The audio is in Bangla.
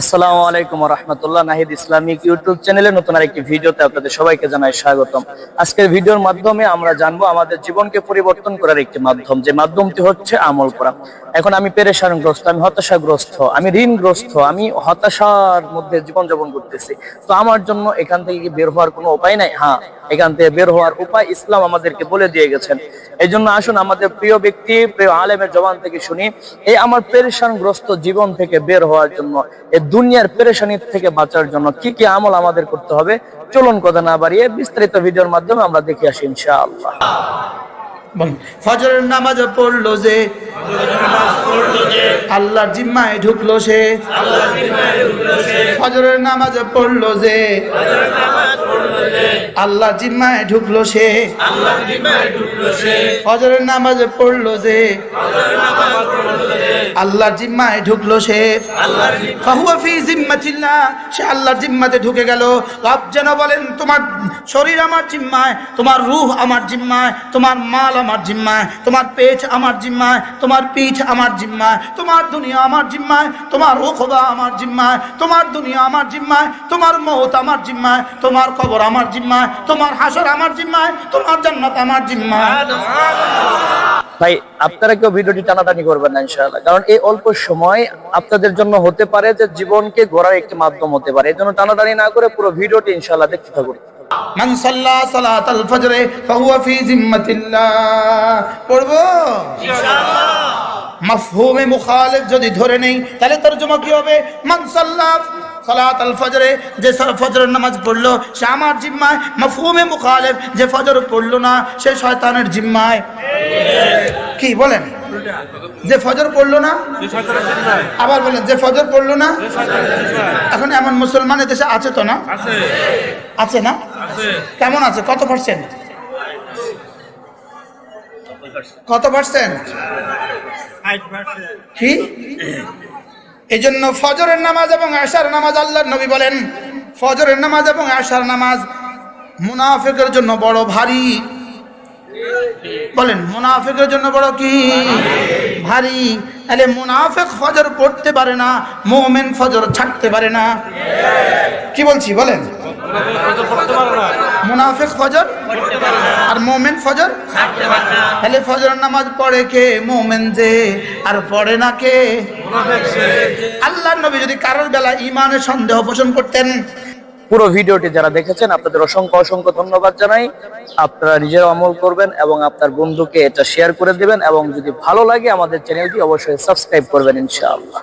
আসসালামু আলাইকুম রহমতুল্লাহ নাহিদ ইসলামিক ইউটিউব চ্যানেলে নতুন আরেকটি ভিডিওতে আপনাদের সবাইকে জানাই স্বাগতম। আজকের ভিডিওর মাধ্যমে আমরা জানব আমাদের জীবনকে পরিবর্তন করার একটি মাধ্যম, যে মাধ্যমটি হচ্ছে আমল করা। এখন আমি পেরেশানগ্রস্ত, আমি হতাশাগ্রস্ত, আমি ঋণগ্রস্ত, আমি হতাশার মধ্যে জীবনযাপন করতেছি। তো আমার জন্য এখান থেকে কি বের হওয়ার কোনো উপায় নাই? হ্যাঁ এখান থেকে বের হওয়ার উপায় ইসলাম আমাদেরকে বলে দিয়ে গেছেন। এই জন্য আসুন আমাদের প্রিয় ব্যক্তি, প্রিয় আলেমের জবান থেকে শুনি, এই আমার পেরেশানগ্রস্ত জীবন থেকে বের হওয়ার জন্য, এই দুনিয়ার পেরেশানি থেকে বাঁচার জন্য কি কি আমল আমাদের করতে হবে, চলুন কথা না বাড়িয়ে বিস্তারিত ভিডিওর মাধ্যমে আমরা দেখে আসি ইনশাআল্লাহ। ফজরের নামাজ পড়ল যে, আল্লাহর জিম্মায় ঢুকলো সে, ফজরের নামাজ পড়ল যে আল্লাহর জিম্মায় ঢুকলো সে। ফজরের নামাজ পড়ল যে। আল্লাহর জিম্মায় ঢুকলো সে। সে আল্লাহর জিম্মাতে ঢুকে গেল। রব যেন বলেন তোমার শরীর আমার জিম্মায় তোমার রূহ আমার জিম্মায় তোমার মাল আমার জিম্মায় তোমার পেট আমার জিম্মায় তোমার পিঠ আমার জিম্মায় তোমার দুনিয়া আমার জিম্মায় তোমার ওখবা আমার জিম্মায় তোমার দুনিয়া আমার জিম্মায় তোমার মৌত আমার জিম্মায় তোমার কবর আমার জিম্মায় তোমার হাসর আমার জিম্মায় তোমার জান্নাত আমার জিম্মায়। ভাই আপনারা কেউ ভিডিওটি টানাটানি করবেন না ইনশাআল্লাহ। কারণ এই অল্প সময় আপনাদের জন্য হতে পারে যে জীবনকে গড়ার একটি মাধ্যম হতে পারে। এই জন্য টানাটানি না করে পুরো ভিডিওটি ইনশাআল্লাহ দেখতে থাকুন। মান সাল্লা সালাতাল ফজরে ফাহুয়া ফি জিম্মাতিল্লাহ। পড়ব? মাফহুমে মুখালিফ যদি ধরে নেই তাহলে তরজমা কি হবে? মান সাল্লা সালাত আল ফজরে যে ফজরের নামাজ পড়ল সে আমার জিম্মায় মাফহুমে মুখালিফ যে ফজর পড়ল না সে শয়তানের জিম্মায়। কি বলেন? যে ফজর পড়ল না আবার বলেন যে ফজর পড়ল না এখন এমন মুসলমানের দেশে আছে তো না? আছে না? কেমন আছে? কত পার্সেন্ট কত পার্সেন্ট কি? এই জন্য ফজরের নামাজ এবং আশার নামাজ আল্লাহর নবী বলেন। ফজরের নামাজ এবং আশার নামাজ মুনাফিকের জন্য বড় ভারী। বলেন, মুনাফিকের জন্য বড় কি? ভারী। তাহলে মুনাফেক ফজর পড়তে পারে না, মোমেন ফজর ছাড়তে পারে না। কি বলছি, বলেন? মুনাফেক ফজর আর মোমেন ফজর? তাহলে ফজরের নামাজ পড়ে কে? মোমেন যে। আর পড়ে না কে? আল্লাহ নবী যদি কারোর বেলা ইমানের সন্দেহ পোষণ করতেন, পুরো ভিডিওটি যারা দেখেছেন, আপনাদের অসংখ্য অসংখ্য ধন্যবাদ জানাই। আপনারা নিজের অমল করবেন এবং আপনার বন্ধুকে এটা শেয়ার করে দেবেন এবং যদি ভালো লাগে আমাদের চ্যানেলটি অবশ্যই সাবস্ক্রাইব করবেন ইনশাআল্লাহ।